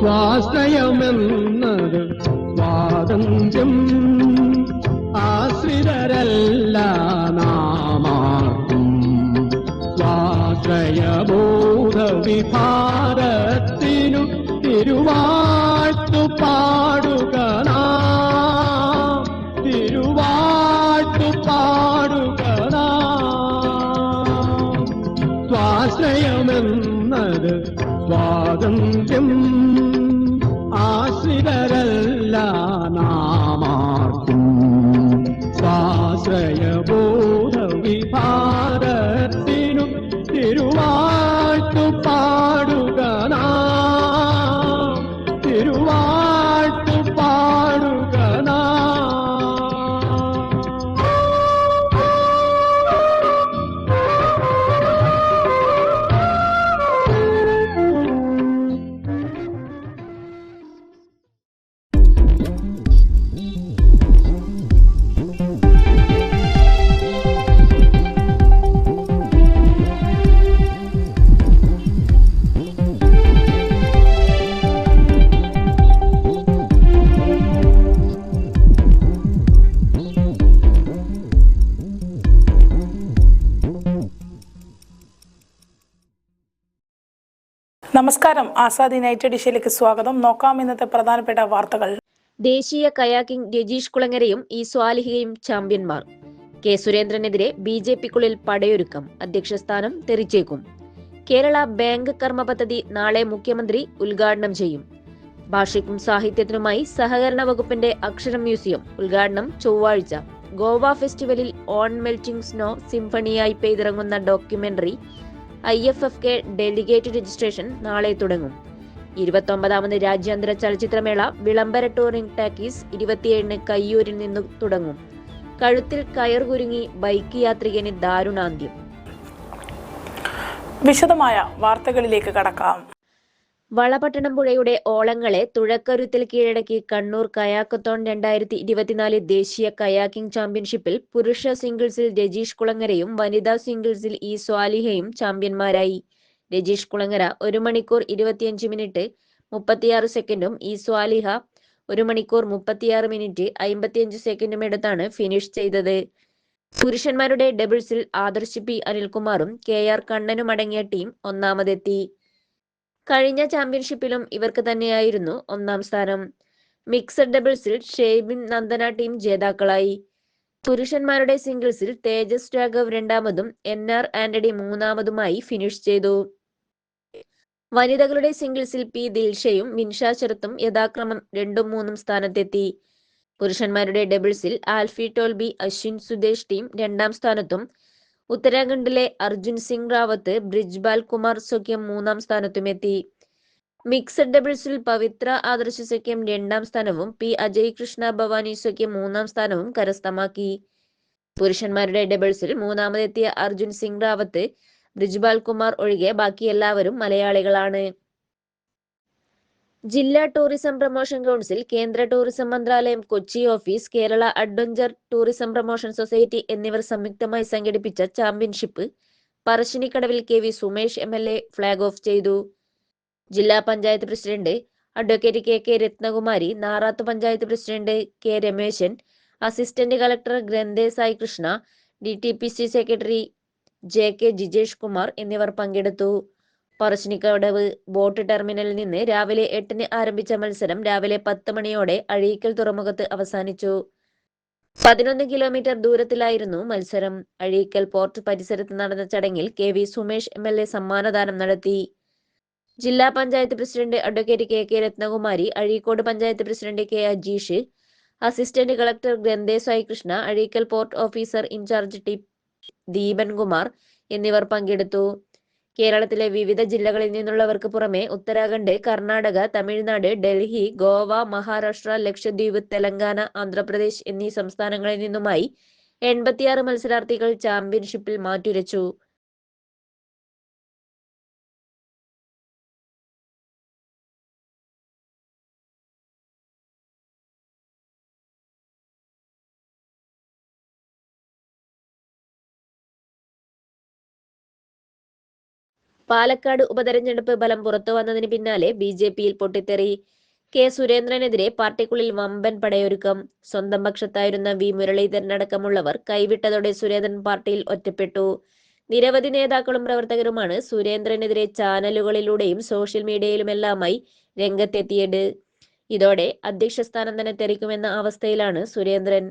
സ്വാശ്രയമെന്നത് സ്വാതന്ത്ര്യം. ആശ്രിതരല്ല നാമാർക്കും. സ്വാശ്രയബോധ വിഭാരത്തിനു തിരുവാഴ്ത്തു സ്വാശ്രയബോധ നമസ്കാരം. ആസാദ് യുണൈറ്റഡ് ഇഷ്യയിലേക്ക് സ്വാഗതം. നോക്കാം ഇന്നത്തെ പ്രധാനപ്പെട്ട വാർത്തകൾ. ദേശീയ കയാക്കിംഗ് രജീഷ് കുളങ്ങരയും ഈ സ്വാലിഹയും ചാമ്പ്യന്മാർ. കെ സുരേന്ദ്രനെതിരെ ബി ജെ പിക്കുള്ളിൽ പടയൊരുക്കം. അധ്യക്ഷസ്ഥാനം തെറിച്ചേക്കും. കേരള ബാങ്ക് കർമ്മ പദ്ധതി നാളെ മുഖ്യമന്ത്രി ഉദ്ഘാടനം ചെയ്യും. ഭാഷയ്ക്കും സാഹിത്യത്തിനുമായി സഹകരണ വകുപ്പിന്റെ അക്ഷരം മ്യൂസിയം. ഉദ്ഘാടനം ചൊവ്വാഴ്ച. ഗോവ ഫെസ്റ്റിവലിൽ ഓൺ മെൽറ്റിംഗ് സ്നോ സിംഫണിയായി പെയ്തിറങ്ങുന്ന documentary I F F K delegate registration നാളെ തുടങ്ങും. ഇരുപത്തൊമ്പതാമത് രാജ്യാന്തര ചലച്ചിത്രമേള വിളംബര ടൂറിംഗ് ടാക്കീസ് ഇരുപത്തിയേഴിന് കയ്യൂരിൽ നിന്ന് തുടങ്ങും. കഴുത്തിൽ കയർ കുരുങ്ങി ബൈക്ക് യാത്രികന് ദാരുണാന്ത്യം. വിശദമായ വാർത്തകളിലേക്ക് കടക്കാം. വളപട്ടണം പുഴയുടെ ഓളങ്ങളെ തുഴക്കരുത്തിൽ കീഴടക്കി കണ്ണൂർ കയാക്കത്തോൺ രണ്ടായിരത്തി ഇരുപത്തിനാല് ദേശീയ കയാക്കിംഗ് ചാമ്പ്യൻഷിപ്പിൽ പുരുഷ സിംഗിൾസിൽ രജീഷ് കുളങ്ങരയും വനിതാ സിംഗിൾസിൽ ഇ സ്വാലിഹയും ചാമ്പ്യന്മാരായി. രജീഷ് കുളങ്ങര ഒരു മണിക്കൂർ ഇരുപത്തിയഞ്ച് മിനിറ്റ് മുപ്പത്തിയാറ് സെക്കൻഡും ഇ സ്വാലിഹ ഒരു മണിക്കൂർ മുപ്പത്തിയാറ് മിനിറ്റ് അമ്പത്തിയഞ്ച് സെക്കൻഡും എടുത്താണ് ഫിനിഷ് ചെയ്തത്. പുരുഷന്മാരുടെ ഡബിൾസിൽ ആദർശ് പി അനിൽകുമാറും കെ ആർ കണ്ണനും അടങ്ങിയ ടീം ഒന്നാമതെത്തി. കഴിഞ്ഞ ചാമ്പ്യൻഷിപ്പിലും ഇവർക്ക് തന്നെയായിരുന്നു ഒന്നാം സ്ഥാനം. മിക്സഡ് ഡബിൾസിൽ ഷെയ്ബിൻ നന്ദന ടീം ജേതാക്കളായി. പുരുഷന്മാരുടെ സിംഗിൾസിൽ തേജസ് രാഘവ് രണ്ടാമതും എൻ ആർ ആന്റണി മൂന്നാമതുമായി ഫിനിഷ് ചെയ്തു. വനിതകളുടെ സിംഗിൾസിൽ പി ദിൽഷയും മിൻഷ ശരത്തും യഥാക്രമം രണ്ടും മൂന്നും സ്ഥാനത്തെത്തി. പുരുഷന്മാരുടെ ഡബിൾസിൽ ആൽഫി ടോൽബി അശ്വിൻ സുദേശ് ടീം രണ്ടാം സ്ഥാനത്തും ഉത്തരാഖണ്ഡിലെ അർജുൻ സിംഗ് റാവത്ത് ബ്രിജ്ബാൽ കുമാർ സഖ്യം മൂന്നാം സ്ഥാനത്തുമെത്തി. മിക്സഡ് ഡബിൾസിൽ പവിത്ര ആദർശ സഖ്യം രണ്ടാം സ്ഥാനവും പി അജയ് കൃഷ്ണ ഭവാനി സഖ്യം മൂന്നാം സ്ഥാനവും കരസ്ഥമാക്കി. പുരുഷന്മാരുടെ ഡബിൾസിൽ മൂന്നാമതെത്തിയ അർജുൻ സിംഗ് റാവത്ത് ബ്രിജ്ബാൽ കുമാർ ഒഴികെ ബാക്കി എല്ലാവരും മലയാളികളാണ്. ജില്ലാ ടൂറിസം പ്രൊമോഷൻ കൗൺസിൽ കേന്ദ്ര ടൂറിസം മന്ത്രാലയം Kochi office Kerala adventure tourism promotion society എന്നിവർ സംയുക്തമായി സംഘടിപ്പിച്ച championship പറശ്ശിനിക്കടവിൽ K V Sumesh M L A flag off ചെയ്തു. ജില്ലാ panchayat president advocate K K Ratnakumari Narath panchayat president K Rameshan assistant collector Granthe Sai Krishna D T P C secretary J K Jijesh Kumar എന്നിവർ പങ്കെടുത്തു. Parassinikkadavu boat ടെർമിനലിൽ നിന്ന് രാവിലെ എട്ടിന് ആരംഭിച്ച മത്സരം രാവിലെ പത്ത് മണിയോടെ അഴീക്കൽ തുറമുഖത്ത് അവസാനിച്ചു. പതിനൊന്ന് കിലോമീറ്റർ ദൂരത്തിലായിരുന്നു മത്സരം. അഴീക്കൽ പോർട്ട് പരിസരത്ത് നടന്ന ചടങ്ങിൽ K V Sumesh M L A സമ്മാനദാനം നടത്തി. ജില്ലാ panchayat president advocate K K Ratnakumari Azhikode panchayat president K Ajeesh assistant collector Granthe Saikrishna Azhikkal port officer in charge T Deepankumar എന്നിവർ പങ്കെടുത്തു. കേരളത്തിലെ വിവിധ ജില്ലകളിൽ നിന്നുള്ളവർക്ക് പുറമെ ഉത്തരാഖണ്ഡ് കർണാടക തമിഴ്നാട് ഡൽഹി ഗോവ മഹാരാഷ്ട്ര ലക്ഷദ്വീപ് തെലങ്കാന ആന്ധ്രാപ്രദേശ് എന്നീ സംസ്ഥാനങ്ങളിൽ നിന്നുമായി എൺപത്തിയാറ് മത്സരാർത്ഥികൾ ചാമ്പ്യൻഷിപ്പിൽ മാറ്റുരച്ചു. പാലക്കാട് ഉപതെരഞ്ഞെടുപ്പ് ഫലം പുറത്തു വന്നതിന് പിന്നാലെ ബി ജെ പിയിൽ പൊട്ടിത്തെറി. കെ സുരേന്ദ്രനെതിരെ പാർട്ടിക്കുള്ളിൽ വമ്പൻ പടയൊരുക്കം. സ്വന്തം പക്ഷത്തായിരുന്ന വി മുരളീധരൻ അടക്കമുള്ളവർ കൈവിട്ടതോടെ സുരേന്ദ്രൻ പാർട്ടിയിൽ ഒറ്റപ്പെട്ടു. നിരവധി നേതാക്കളും പ്രവർത്തകരുമാണ് സുരേന്ദ്രനെതിരെ ചാനലുകളിലൂടെയും സോഷ്യൽ മീഡിയയിലുമെല്ലാമായി രംഗത്തെത്തിയത്. ഇതോടെ അധ്യക്ഷ സ്ഥാനം തന്നെ തെറിക്കുമെന്ന അവസ്ഥയിലാണ് സുരേന്ദ്രൻ.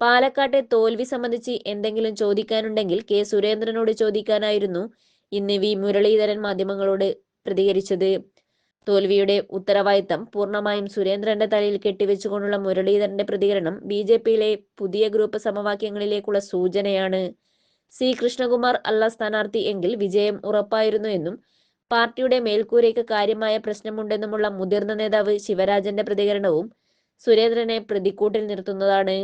പാലക്കാട്ടെ തോൽവി സംബന്ധിച്ച് എന്തെങ്കിലും ചോദിക്കാനുണ്ടെങ്കിൽ കെ സുരേന്ദ്രനോട് ചോദിക്കാനായിരുന്നു ഇന്ന് വി മുരളീധരൻ മാധ്യമങ്ങളോട് പ്രതികരിച്ചത് തോൽവിയുടെ ഉത്തരവാദിത്തം പൂർണമായും സുരേന്ദ്രന്റെ തലയിൽ കെട്ടിവെച്ചുകൊണ്ടുള്ള മുരളീധരന്റെ പ്രതികരണം ബി ജെ പിയിലെ പുതിയ ഗ്രൂപ്പ് സമവാക്യങ്ങളിലേക്കുള്ള സൂചനയാണ്. സി കൃഷ്ണകുമാർ അല്ല സ്ഥാനാർത്ഥി എങ്കിൽ വിജയം ഉറപ്പായിരുന്നു എന്നും പാർട്ടിയുടെ മേൽക്കൂരയ്ക്ക് കാര്യമായ പ്രശ്നമുണ്ടെന്നുമുള്ള മുതിർന്ന നേതാവ് ശിവരാജന്റെ പ്രതികരണവും സുരേന്ദ്രനെ പ്രതിക്കൂട്ടിൽ നിർത്തുന്നതാണ്.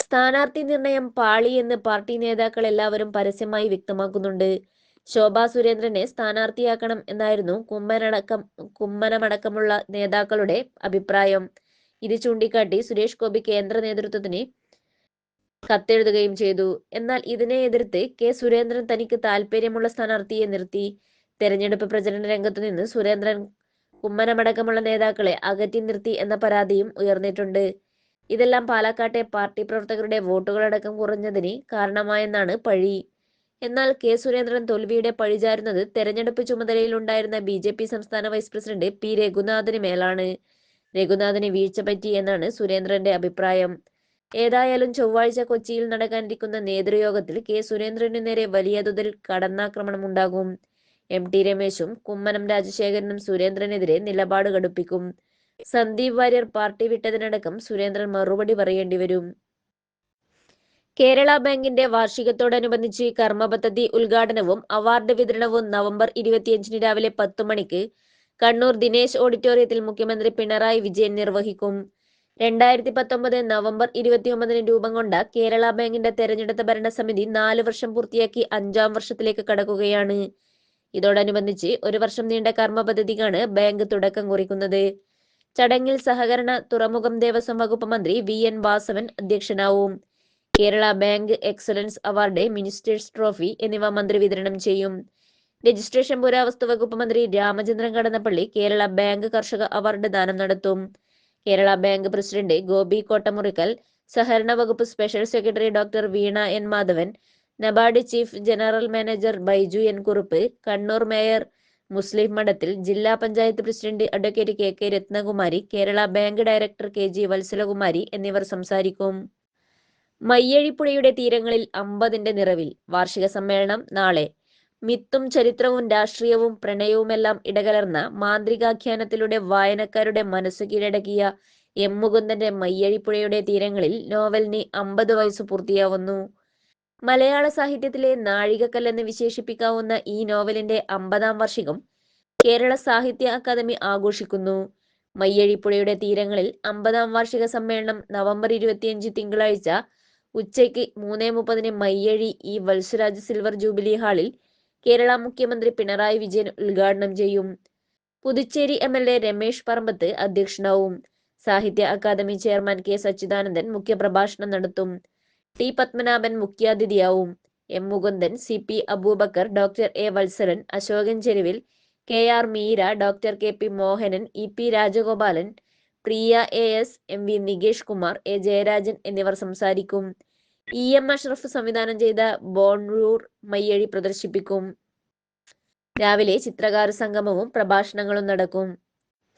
സ്ഥാനാർത്ഥി നിർണയം പാളിയെന്ന് പാർട്ടി നേതാക്കൾ എല്ലാവരും പരസ്യമായി വ്യക്തമാക്കുന്നുണ്ട്. ശോഭാ സുരേന്ദ്രനെ സ്ഥാനാർത്ഥിയാക്കണം എന്നായിരുന്നു കുമ്മനടക്കം കുമ്മനമടക്കമുള്ള നേതാക്കളുടെ അഭിപ്രായം. ഇത് ചൂണ്ടിക്കാട്ടി സുരേഷ് ഗോപി കേന്ദ്ര നേതൃത്വത്തിന് കത്തെഴുതുകയും ചെയ്തു. എന്നാൽ ഇതിനെ എതിർത്ത് കെ സുരേന്ദ്രൻ തനിക്ക് താല്പര്യമുള്ള സ്ഥാനാർത്ഥിയെ നിർത്തി. തെരഞ്ഞെടുപ്പ് പ്രചരണ രംഗത്തു നിന്ന് സുരേന്ദ്രൻ കുമ്മനമടക്കമുള്ള നേതാക്കളെ അകറ്റി നിർത്തി എന്ന പരാതിയും ഉയർന്നിട്ടുണ്ട്. ഇതെല്ലാം പാലക്കാട്ടെ പാർട്ടി പ്രവർത്തകരുടെ വോട്ടുകളടക്കം കുറഞ്ഞതിന് കാരണമായെന്നാണ് പഴി. എന്നാൽ കെ. സുരേന്ദ്രൻ തോൽവിയുടെ പഴിചാരുന്നത് തെരഞ്ഞെടുപ്പ് ചുമതലയിലുണ്ടായിരുന്ന ബി ജെ പി സംസ്ഥാന വൈസ് പ്രസിഡന്റ് പി. രഘുനാഥിന് മേലാണ്. രഘുനാഥിന് വീഴ്ച പറ്റി എന്നാണ് സുരേന്ദ്രന്റെ അഭിപ്രായം. ഏതായാലും ചൊവ്വാഴ്ച കൊച്ചിയിൽ നടക്കാനിരിക്കുന്ന നേതൃയോഗത്തിൽ കെ. സുരേന്ദ്രനു നേരെ വലിയ തോതിൽ കടന്നാക്രമണം ഉണ്ടാകും. എം. ടി. രമേശും കുമ്മനം രാജശേഖരനും സുരേന്ദ്രനെതിരെ നിലപാട് കടുപ്പിക്കും. സന്ദീപ് വാര്യർ പാർട്ടി വിട്ടതിനടക്കം സുരേന്ദ്രൻ മറുപടി പറയേണ്ടി വരും. കേരള ബാങ്കിന്റെ വാർഷികത്തോടനുബന്ധിച്ച് കർമ്മ പദ്ധതി ഉദ്ഘാടനവും അവാർഡ് വിതരണവും നവംബർ ഇരുപത്തിയഞ്ചിന് രാവിലെ പത്തു മണിക്ക് കണ്ണൂർ ദിനേശ് ഓഡിറ്റോറിയത്തിൽ മുഖ്യമന്ത്രി പിണറായി വിജയൻ നിർവഹിക്കും. രണ്ടായിരത്തി പത്തൊമ്പത് നവംബർ ഇരുപത്തിയൊമ്പതിന് രൂപം കൊണ്ട കേരള ബാങ്കിന്റെ തെരഞ്ഞെടുത്ത ഭരണസമിതി നാല് വർഷം പൂർത്തിയാക്കി അഞ്ചാം വർഷത്തിലേക്ക് കടക്കുകയാണ്. ഇതോടനുബന്ധിച്ച് ഒരു വർഷം നീണ്ട കർമ്മ ബാങ്ക് തുടക്കം കുറിക്കുന്നത്. ചടങ്ങിൽ സഹകരണ തുറമുഖം ദേവസ്വം വകുപ്പ് മന്ത്രി V N Vasavan അധ്യക്ഷനാവും. Kerala bank excellence award ministers trophy എന്നിവ മന്ത്രി വിതരണം ചെയ്യും. രജിസ്ട്രേഷൻ പുരാവസ്തു വകുപ്പ് മന്ത്രി രാമചന്ദ്രൻ കടന്നപ്പള്ളി കേരള ബാങ്ക് കർഷക അവാർഡ് ദാനം നടത്തും. കേരള ബാങ്ക് പ്രസിഡന്റ് ഗോപി കോട്ടമുറിക്കൽ സഹകരണ വകുപ്പ് special secretary doctor Veena N Madhavan NABARD chief general manager Baiju N Kurup Kannur mayor Muslim Madathil ജില്ലാ panchayat president advocate K K Ratnakumari Kerala bank director K G Valsalakumari എന്നിവർ സംസാരിക്കും. മയ്യഴിപ്പുഴയുടെ തീരങ്ങളിൽ അമ്പതിന്റെ നിറവിൽ വാർഷിക സമ്മേളനം നാളെ. മിത്തും ചരിത്രവും രാഷ്ട്രീയവും പ്രണയവുമെല്ലാം ഇടകലർന്ന മാന്ത്രികാഖ്യാനത്തിലൂടെ വായനക്കാരുടെ മനസ്സു കീഴടക്കിയ എം മുകുന്ദന്റെ മയ്യഴിപ്പുഴയുടെ തീരങ്ങളിൽ നോവലിന് അമ്പത് വയസ്സ് പൂർത്തിയാവുന്നു. മലയാള സാഹിത്യത്തിലെ നാഴികക്കല്ലെന്ന് വിശേഷിപ്പിക്കാവുന്ന ഈ നോവലിന്റെ അമ്പതാം വാർഷികം കേരള സാഹിത്യ അക്കാദമി ആഘോഷിക്കുന്നു. മയ്യഴിപ്പുഴയുടെ തീരങ്ങളിൽ അമ്പതാം വാർഷിക സമ്മേളനം നവംബർ ഇരുപത്തിയഞ്ച് തിങ്കളാഴ്ച ഉച്ചയ്ക്ക് മൂന്നേ മുപ്പതിന് മയ്യഴി ഈ വത്സരാജ് സിൽവർ ജൂബിലി ഹാളിൽ കേരള മുഖ്യമന്ത്രി പിണറായി വിജയൻ ഉദ്ഘാടനം ചെയ്യും. Puducherry M L A Ramesh Parambath അധ്യക്ഷനാവും. സാഹിത്യ അക്കാദമി ചെയർമാൻ കെ സച്ചിദാനന്ദൻ മുഖ്യപ്രഭാഷണം നടത്തും. T Padmanabhan മുഖ്യാതിഥിയാവും. M Mukundan C P Abubakar doctor A Valsaran Ashokan Cheruvil K R Meera doctor K P Mohanan E P Rajagopalan Priya A S M V Nikesh Kumar A Jayarajan എന്നിവർ സംസാരിക്കും. E M Ashraf സംവിധാനം ചെയ്ത ബോൺറൂർ മയ്യഴി പ്രദർശിപ്പിക്കും. രാവിലെ ചിത്രകാര സംഗമവും പ്രഭാഷണങ്ങളും നടക്കും.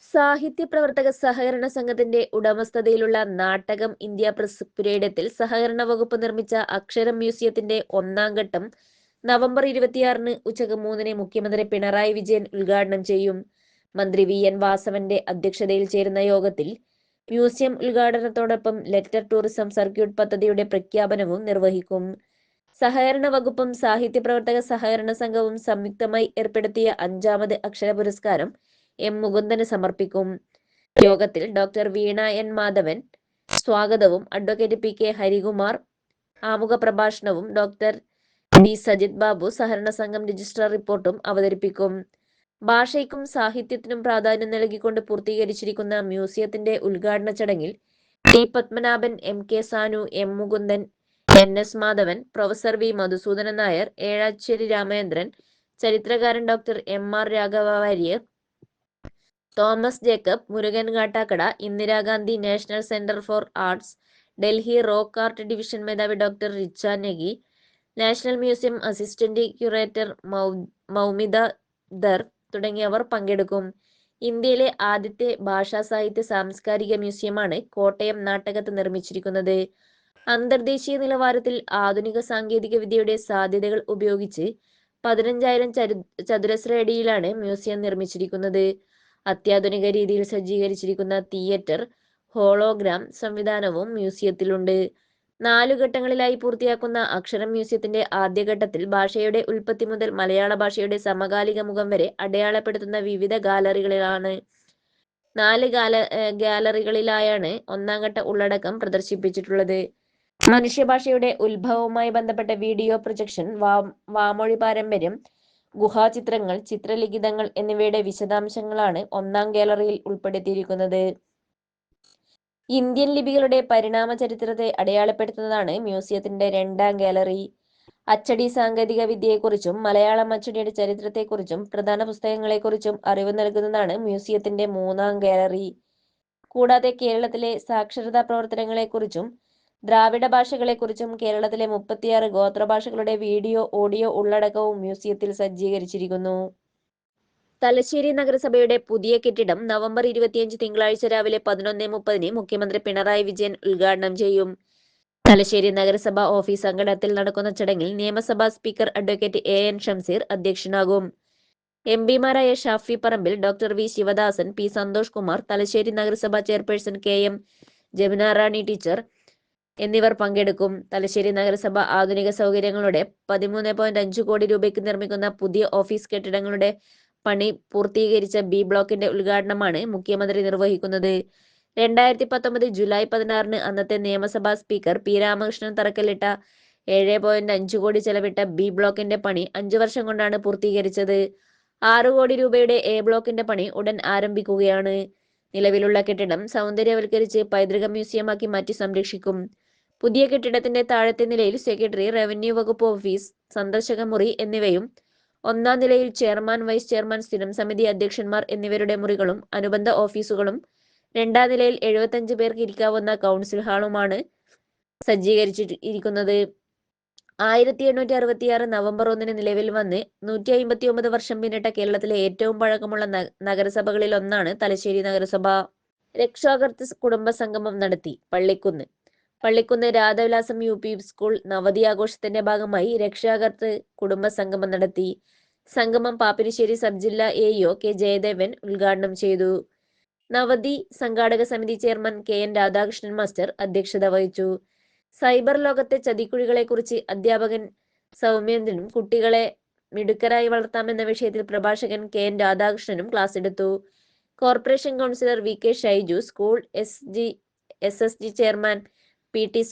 സാഹിത്യ പ്രവർത്തക സഹകരണ സംഘത്തിന്റെ ഉടമസ്ഥതയിലുള്ള നാട്ടകം ഇന്ത്യ പ്രസ് പുരയിടത്തിൽ സഹകരണ വകുപ്പ് നിർമ്മിച്ച അക്ഷരം മ്യൂസിയത്തിന്റെ ഒന്നാം ഘട്ടം നവംബർ ഇരുപത്തിയാറിന് ഉച്ചയ്ക്ക് മൂന്നിന് മുഖ്യമന്ത്രി പിണറായി വിജയൻ ഉദ്ഘാടനം ചെയ്യും. മന്ത്രി വി. എൻ. വാസവന്റെ അധ്യക്ഷതയിൽ ചേരുന്ന യോഗത്തിൽ മ്യൂസിയം ഉദ്ഘാടനത്തോടൊപ്പം ലെറ്റർ ടൂറിസം സർക്യൂട്ട് പദ്ധതിയുടെ പ്രഖ്യാപനവും നിർവഹിക്കും. സഹകരണ വകുപ്പും സാഹിത്യ പ്രവർത്തക സഹകരണ സംഘവും സംയുക്തമായി ഏർപ്പെടുത്തിയ അഞ്ചാമത് അക്ഷര പുരസ്കാരം എം മുകുന്ദന് സമർപ്പിക്കും. യോഗത്തിൽ ഡോക്ടർ വീണ എൻ മാധവൻ സ്വാഗതവും അഡ്വക്കേറ്റ് പി കെ ഹരികുമാർ ആമുഖ പ്രഭാഷണവും ഡോക്ടർ ഡി സജിത് ബാബു സഹകരണ സംഘം രജിസ്ട്രാർ റിപ്പോർട്ടും അവതരിപ്പിക്കും. ഭാഷയ്ക്കും സാഹിത്യത്തിനും പ്രാധാന്യം നൽകിക്കൊണ്ട് പൂർത്തീകരിച്ചിരിക്കുന്ന മ്യൂസിയത്തിന്റെ ഉദ്ഘാടന ചടങ്ങിൽ T Padmanabhan M K Sanu M Mukundan N S Madhavan professor V Madhusoodanan Nair Ezhacheri Ramachandran ചരിത്രകാരൻ doctor M R Raghava Warrier Thomas Jacob Murugan Kattakada Indira Gandhi national centre for arts Delhi rock art division മേധാവി doctor Richa Negi national museum assistant curator Moumita there തുടങ്ങിയവർ പങ്കെടുക്കും. ഇന്ത്യയിലെ ആദ്യത്തെ ഭാഷാ സാഹിത്യ സാംസ്കാരിക മ്യൂസിയമാണ് കോട്ടയം നാട്ടകത്ത് നിർമ്മിച്ചിരിക്കുന്നത്. അന്തർദേശീയ നിലവാരത്തിൽ ആധുനിക സാങ്കേതിക വിദ്യയുടെ സാധ്യതകൾ ഉപയോഗിച്ച് പതിനഞ്ചായിരം ചതുരശ്ര അടിയിലാണ് മ്യൂസിയം നിർമ്മിച്ചിരിക്കുന്നത്. അത്യാധുനിക രീതിയിൽ സജ്ജീകരിച്ചിരിക്കുന്ന തിയേറ്റർ ഹോളോഗ്രാം സംവിധാനവും മ്യൂസിയത്തിലുണ്ട്. നാലു ഘട്ടങ്ങളിലായി പൂർത്തിയാക്കുന്ന അക്ഷരം മ്യൂസിയത്തിന്റെ ആദ്യഘട്ടത്തിൽ ഭാഷയുടെ ഉൽപ്പത്തി മുതൽ മലയാള ഭാഷയുടെ സമകാലിക മുഖം വരെ അടയാളപ്പെടുത്തുന്ന വിവിധ ഗാലറികളിലാണ്. നാല് ഗാല ഗാലറികളിലായാണ് ഒന്നാം ഘട്ട ഉള്ളടക്കം പ്രദർശിപ്പിച്ചിട്ടുള്ളത്. മനുഷ്യഭാഷയുടെ ഉത്ഭവവുമായി ബന്ധപ്പെട്ട വീഡിയോ പ്രൊജക്ഷൻ വാമൊഴി പാരമ്പര്യം ഗുഹാചിത്രങ്ങൾ ചിത്രലിഖിതങ്ങൾ എന്നിവയുടെ വിശദാംശങ്ങളാണ് ഒന്നാം ഗാലറിയിൽ ഉൾപ്പെടുത്തിയിരിക്കുന്നത്. ഇന്ത്യൻ ലിപികളുടെ പരിണാമ ചരിത്രത്തെ അടയാളപ്പെടുത്തുന്നതാണ് മ്യൂസിയത്തിന്റെ രണ്ടാം ഗാലറി. അച്ചടി സാങ്കേതിക വിദ്യയെക്കുറിച്ചും മലയാളം അച്ചടിയുടെ ചരിത്രത്തെക്കുറിച്ചും പ്രധാന പുസ്തകങ്ങളെക്കുറിച്ചും അറിവ് നൽകുന്നതാണ് മ്യൂസിയത്തിന്റെ മൂന്നാം ഗാലറി. കൂടാതെ കേരളത്തിലെ സാക്ഷരതാ പ്രവർത്തനങ്ങളെക്കുറിച്ചും ദ്രാവിഡ ഭാഷകളെക്കുറിച്ചും കേരളത്തിലെ മുപ്പത്തിയാറ് ഗോത്രഭാഷകളുടെ വീഡിയോ ഓഡിയോ ഉള്ളടക്കവും മ്യൂസിയത്തിൽ സജ്ജീകരിച്ചിരിക്കുന്നു. തലശ്ശേരി നഗരസഭയുടെ പുതിയ കെട്ടിടം നവംബർ ഇരുപത്തിയഞ്ച് തിങ്കളാഴ്ച രാവിലെ പതിനൊന്ന് മുപ്പതിന് മുഖ്യമന്ത്രി പിണറായി വിജയൻ ഉദ്ഘാടനം ചെയ്യും. തലശ്ശേരി നഗരസഭ ഓഫീസ് അങ്കണത്തിൽ നടക്കുന്ന ചടങ്ങിൽ നിയമസഭാ speaker advocate A N Shamseer അധ്യക്ഷനാകും. M പിമാരായ Shafi Parambil doctor V. Sivadasan P. Santhosh Kumar Thalassery നഗരസഭാ chairperson K. M. Jamuna Rani teacher എന്നിവർ പങ്കെടുക്കും. തലശ്ശേരി നഗരസഭ ആധുനിക സൗകര്യങ്ങളുടെ പതിമൂന്ന് പോയിന്റ് അഞ്ച് കോടി രൂപയ്ക്ക് നിർമ്മിക്കുന്ന പുതിയ ഓഫീസ് കെട്ടിടങ്ങളുടെ പണി പൂർത്തീകരിച്ച ബി ബ്ലോക്കിന്റെ ഉദ്ഘാടനമാണ് മുഖ്യമന്ത്രി നിർവഹിക്കുന്നത്. രണ്ടായിരത്തി പത്തൊമ്പത് ജൂലൈ പതിനാറിന് അന്നത്തെ നിയമസഭാ സ്പീക്കർ പി രാമകൃഷ്ണൻ തറക്കല്ലിട്ട ഏഴ് പോയിന്റ് അഞ്ച് കോടി ചെലവിട്ട ബി ബ്ലോക്കിന്റെ പണി അഞ്ചു വർഷം കൊണ്ടാണ് പൂർത്തീകരിച്ചത്. ആറ് കോടി രൂപയുടെ എ ബ്ലോക്കിന്റെ പണി ഉടൻ ആരംഭിക്കുകയാണ്. നിലവിലുള്ള കെട്ടിടം സൗന്ദര്യവൽക്കരിച്ച് പൈതൃക മ്യൂസിയമാക്കി മാറ്റി സംരക്ഷിക്കും. പുതിയ കെട്ടിടത്തിന്റെ താഴത്തെ നിലയിൽ സെക്രട്ടറി റവന്യൂ വകുപ്പ് ഓഫീസ് സന്ദർശക മുറി എന്നിവയും ഒന്നാം നിലയിൽ ചെയർമാൻ വൈസ് ചെയർമാൻ സ്ഥിരം സമിതി അധ്യക്ഷന്മാർ എന്നിവരുടെ മുറികളും അനുബന്ധ ഓഫീസുകളും രണ്ടാം നിലയിൽ എഴുപത്തഞ്ച് പേർക്ക് ഇരിക്കാവുന്ന കൗൺസിൽ ഹാളുമാണ് സജ്ജീകരിച്ചിരിക്കുന്നത്. ആയിരത്തി എണ്ണൂറ്റി അറുപത്തിയാറ് നവംബർ ഒന്നിന് നിലവിൽ വന്ന് നൂറ്റി അമ്പത്തി ഒമ്പത് വർഷം പിന്നിട്ട കേരളത്തിലെ ഏറ്റവും പഴക്കമുള്ള നഗരസഭകളിൽ ഒന്നാണ് തലശ്ശേരി നഗരസഭ. രക്ഷാകർത്ത കുടുംബ സംഗമം നടത്തി Pallikunnu. Pallikunnu Radhavilasam U P school നവതി ആഘോഷത്തിന്റെ ഭാഗമായി രക്ഷാകർത്ത് കുടുംബ സംഗമം നടത്തി. സംഗമം പാപ്പിനിശ്ശേരി സബ് ജില്ലാ A E O K Jayadevan ഉദ്ഘാടനം ചെയ്തു. നവതി സംഘാടക സമിതി chairman K N Radhakrishnan master അധ്യക്ഷത വഹിച്ചു. സൈബർ ലോകത്തെ ചതിക്കുഴികളെ കുറിച്ച് അധ്യാപകൻ സൗമ്യേന്ദ്രനും കുട്ടികളെ മിടുക്കരായി വളർത്താമെന്ന വിഷയത്തിൽ പ്രഭാഷകൻ കെ എൻ രാധാകൃഷ്ണനും ക്ലാസ് എടുത്തു. Corporation councillor V K Shaiju school S G S S G chairman P T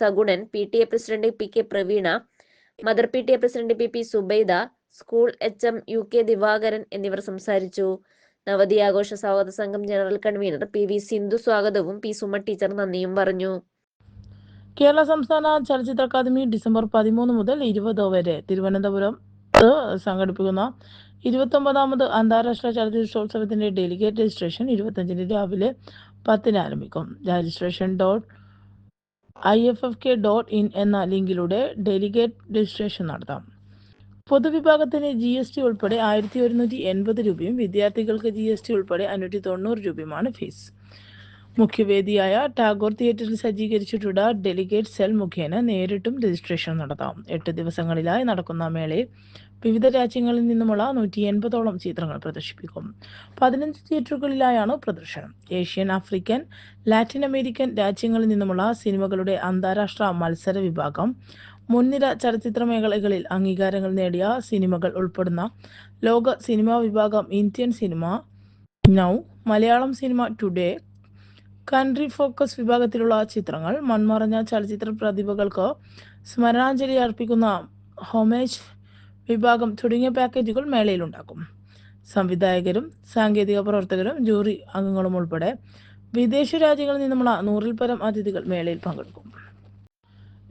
Sagunan P T A president P K Praveena mother P T A president P P Subaida school H M U K Divakaran എന്നിവർ സംസാരിച്ചു. നവതി ആഘോഷ സ്വാഗത സംഘം general convener P V Sindhu സ്വാഗതവും P Suma teacher നന്ദിയും പറഞ്ഞു. കേരള സംസ്ഥാന ചലച്ചിത്ര അക്കാദമി ഡിസംബർ പതിമൂന്ന് മുതൽ ഇരുപത് വരെ തിരുവനന്തപുരം സംഘടിപ്പിക്കുന്ന ഇരുപത്തൊമ്പതാമത് അന്താരാഷ്ട്ര ചലച്ചിത്രോത്സവത്തിന്റെ ഡെലിഗേറ്റ് രജിസ്ട്രേഷൻ ഇരുപത്തഞ്ചിന് രാവിലെ പത്തിന് ആരംഭിക്കും. Registration dot I F F K dot in എന്ന ലിങ്കിലൂടെ ഡെലിഗേറ്റ് രജിസ്ട്രേഷൻ നടത്താം. പൊതുവിഭാഗത്തിന് ജി എസ് ടി ഉൾപ്പെടെ ആയിരത്തി ഒരുന്നൂറ്റി എൺപത് രൂപയും വിദ്യാർത്ഥികൾക്ക് ജി എസ് ടി ഉൾപ്പെടെ അഞ്ഞൂറ്റി തൊണ്ണൂറ് രൂപയുമാണ് ഫീസ്. മുഖ്യവേദിയായ ടാഗോർ തിയേറ്ററിൽ സജ്ജീകരിച്ചിട്ടുള്ള ഡെലിഗേറ്റ് സെൽ മുഖേന നേരിട്ടും രജിസ്ട്രേഷൻ നടത്താം. എട്ട് ദിവസങ്ങളിലായി നടക്കുന്ന മേളയിൽ വിവിധ രാജ്യങ്ങളിൽ നിന്നുമുള്ള നൂറ്റി എൺപതോളം ചിത്രങ്ങൾ പ്രദർശിപ്പിക്കും. പതിനഞ്ച് തിയേറ്ററുകളിലായാണ് പ്രദർശനം. ഏഷ്യൻ ആഫ്രിക്കൻ ലാറ്റിൻ അമേരിക്കൻ രാജ്യങ്ങളിൽ നിന്നുമുള്ള സിനിമകളുടെ അന്താരാഷ്ട്ര മത്സര വിഭാഗം മുൻനിര ചലച്ചിത്ര മേഖലകളിൽ അംഗീകാരങ്ങൾ നേടിയ സിനിമകൾ ഉൾപ്പെടുന്ന ലോക സിനിമാ വിഭാഗം Indian cinema now Malayalam cinema today country focus വിഭാഗത്തിലുള്ള ചിത്രങ്ങൾ മൺമറഞ്ഞ ചലച്ചിത്ര പ്രതിഭകൾക്ക് സ്മരണാഞ്ജലി അർപ്പിക്കുന്ന ഹോമേജ് വിഭാഗം തുടങ്ങിയ പാക്കേജുകൾ മേളയിലുണ്ടാക്കും. സംവിധായകരും സാങ്കേതിക പ്രവർത്തകരും ജൂറി അംഗങ്ങളും ഉൾപ്പെടെ വിദേശ രാജ്യങ്ങളിൽ നിന്നുമുള്ള നൂറിൽ പരം അതിഥികൾ മേളയിൽ പങ്കെടുക്കും.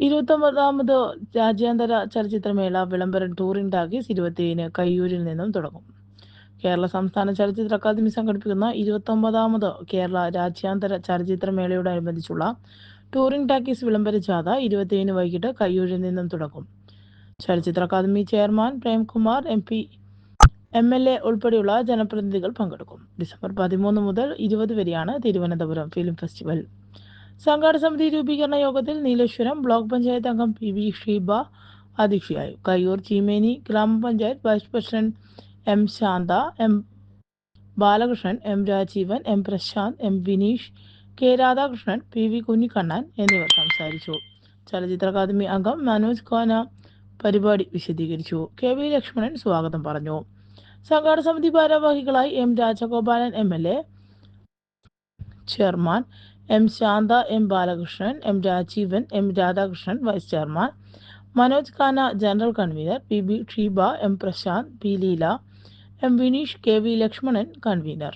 ഇരുപത്തൊമ്പതാമത് രാജ്യാന്തര ചലച്ചിത്രമേള വിളംബരം ടൂറിൻ ടാഗീസ് ഇരുപത്തിയേഴിന് കയ്യൂരിൽ നിന്നും തുടങ്ങും. കേരള സംസ്ഥാന ചലച്ചിത്ര അക്കാദമി സംഘടിപ്പിക്കുന്ന ഇരുപത്തൊമ്പതാമത് കേരള രാജ്യാന്തര ചലച്ചിത്രമേളയോടനുബന്ധിച്ചുള്ള ടൂറിംഗ് ടാക്കീസ് വിളംബര ജാഥ ഇരുപത്തിയേഴിന് വൈകിട്ട് കയ്യൂരിൽ നിന്നും തുടങ്ങും. ചലച്ചിത്ര academy chairman Premkumar M P M L A ഉൾപ്പെടെയുള്ള ജനപ്രതിനിധികൾ പങ്കെടുക്കും. ഡിസംബർ പതിമൂന്ന് മുതൽ ഇരുപത് വരെയാണ് തിരുവനന്തപുരം ഫിലിം ഫെസ്റ്റിവൽ. സംഘാട സമിതി രൂപീകരണ യോഗത്തിൽ നീലേശ്വരം ബ്ലോക്ക് പഞ്ചായത്ത് അംഗം പി വി ഷീബ അധ്യക്ഷയായി. കയ്യൂർ ചീമേനി ഗ്രാമപഞ്ചായത്ത് vice president M Shantha M Balakrishnan M Rajeevan M Prashanth M Vineesh K Radhakrishnan P V Kunhikannan എന്നിവർ സംസാരിച്ചു. ചലച്ചിത്ര അക്കാദമി അംഗം മനോജ് ഖാന പരിപാടി വിശദീകരിച്ചു. കെ വി ലക്ഷ്മണൻ സ്വാഗതം പറഞ്ഞു. സംഘാടക സമിതി ഭാരവാഹികളായി M Rajagopalan M L A chairman M Shantha M Balakrishnan M Rajeevan M Radhakrishnan vice chairman Manoj Khana general convener P B Sheeba M Prashanth P Leela M Vineesh K V Lakshmanan convener.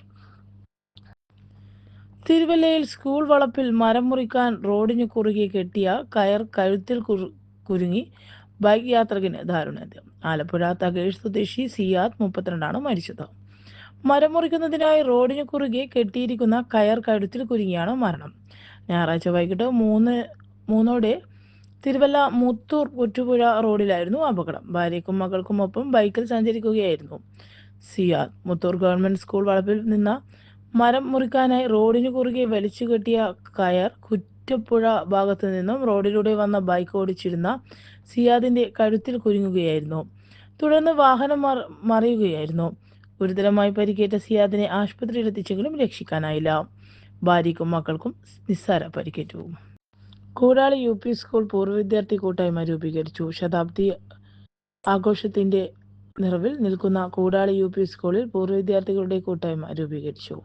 തിരുവല്ലയിൽ school വളപ്പിൽ മരം മുറിക്കാൻ റോഡിന് കുറുകെ കെട്ടിയ കയർ കഴുത്തിൽ കുരുങ്ങി ബൈക്ക് യാത്രകന് ദാരുണാന്ത്യം ആലപ്പുഴ തകേഷ് സ്വദേശി സിയാദ് മുപ്പത്തിരണ്ടാണ് മരിച്ചത്. മരം മുറിക്കുന്നതിനായി റോഡിന് കുറുകെ കെട്ടിയിരിക്കുന്ന കയർ കഴുത്തിൽ കുരുങ്ങിയാണ് മരണം. ഞായറാഴ്ച വൈകിട്ട് മൂന്ന് മൂന്നോടെ തിരുവല്ല മുത്തൂർ പുറ്റുപുഴ റോഡിലായിരുന്നു അപകടം. ഭാര്യയ്ക്കും മകൾക്കുമൊപ്പം ബൈക്കിൽ സഞ്ചരിക്കുകയായിരുന്നു. സിയാദ് മുത്തൂർ ഗവൺമെന്റ് സ്കൂൾ വളപ്പിൽ നിന്ന മരം മുറിക്കാനായി റോഡിന് കുറുകെ വലിച്ചു കെട്ടിയ കയർ കുറ്റപ്പുഴ ഭാഗത്തു നിന്നും റോഡിലൂടെ വന്ന ബൈക്ക് ഓടിച്ചിരുന്ന സിയാദിന്റെ കഴുത്തിൽ കുരുങ്ങുകയായിരുന്നു. തുടർന്ന് വാഹനം മറ- മറിയുകയായിരുന്നു. ഗുരുതരമായി പരിക്കേറ്റ സിയാദിനെ ആശുപത്രിയിൽ എത്തിച്ചെങ്കിലും രക്ഷിക്കാനായില്ല. ഭാര്യയ്ക്കും മക്കൾക്കും നിസ്സാര പരിക്കേറ്റു. കൂടാളി യു പി സ്കൂൾ പൂർവ വിദ്യാർത്ഥി കൂട്ടായ്മ രൂപീകരിച്ചു. ശതാബ്ദി ആഘോഷത്തിന്റെ നിറവിൽ നിൽക്കുന്ന കൂടാളി യു പി സ്കൂളിൽ പൂർവ വിദ്യാർത്ഥികളുടെ കൂട്ടായ്മ രൂപീകരിച്ചു.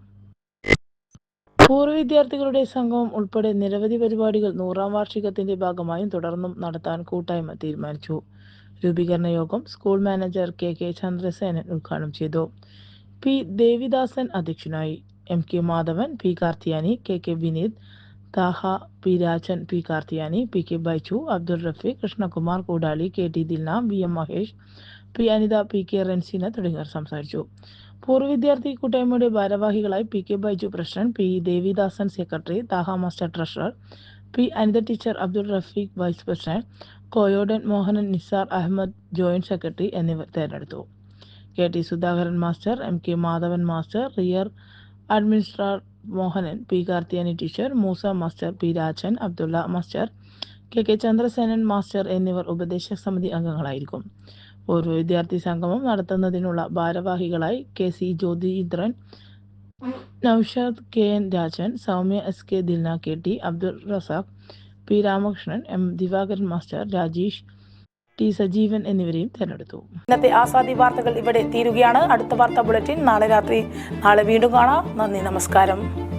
പൂർവ വിദ്യാർത്ഥികളുടെ സംഘം ഉൾപ്പെടെ നിരവധി പരിപാടികൾ നൂറാം വാർഷികത്തിന്റെ ഭാഗമായും തുടർന്നും നടത്താൻ കൂട്ടായ്മ തീരുമാനിച്ചു. രൂപീകരണ യോഗം school manager K K Chandrasenan ഉദ്ഘാടനം ചെയ്തു. പി ദേവിദാസൻ അധ്യക്ഷനായി. M K Madhavan P Karthiyani K K Vineeth Thaha P Rajan P Karthiyani P K Baichu Abdul Rafeeq Krishnakumar Koodali K T Dilna V M Mahesh P Anitha P K Ranseena തുടങ്ങിയവർ സംസാരിച്ചു. പൂർവ വിദ്യാർത്ഥി കൂട്ടായ്മയുടെ ഭാരവാഹികളായി P K Baiju president P Devidasan secretary Thaha master treasurer P Anitha teacher Abdul Rafeeq vice president Koyodan Mohanan Nisar Ahmed joint secretary എന്നിവർ തെരഞ്ഞെടുത്തു. K T Sudhakaran master M K Madhavan master rear administrator Mohanan P Karthiyani teacher Moosa master P Rajan Abdulla master K K Chandrasenan master എന്നിവർ ഉപദേശക സമിതി അംഗങ്ങളായിരിക്കും. പൂർവ വിദ്യാർത്ഥി സംഗമം നടത്തുന്നതിനുള്ള ഭാരവാഹികളായി K C Jyothindran Noushad K N Rajan Soumya S K Dilna K T Abdul Razak P Ramakrishnan M Divakaran master Rajesh T Sajeevan എന്നിവരെയും തെരഞ്ഞെടുത്തു. ഇന്നത്തെ ആസാദി വാർത്തകൾ ഇവിടെ തീരുകയാണ്. അടുത്ത വാർത്താ ബുള്ളറ്റിൻ നാളെ രാത്രി. നാളെ വീണ്ടും കാണാം. നന്ദി നമസ്കാരം.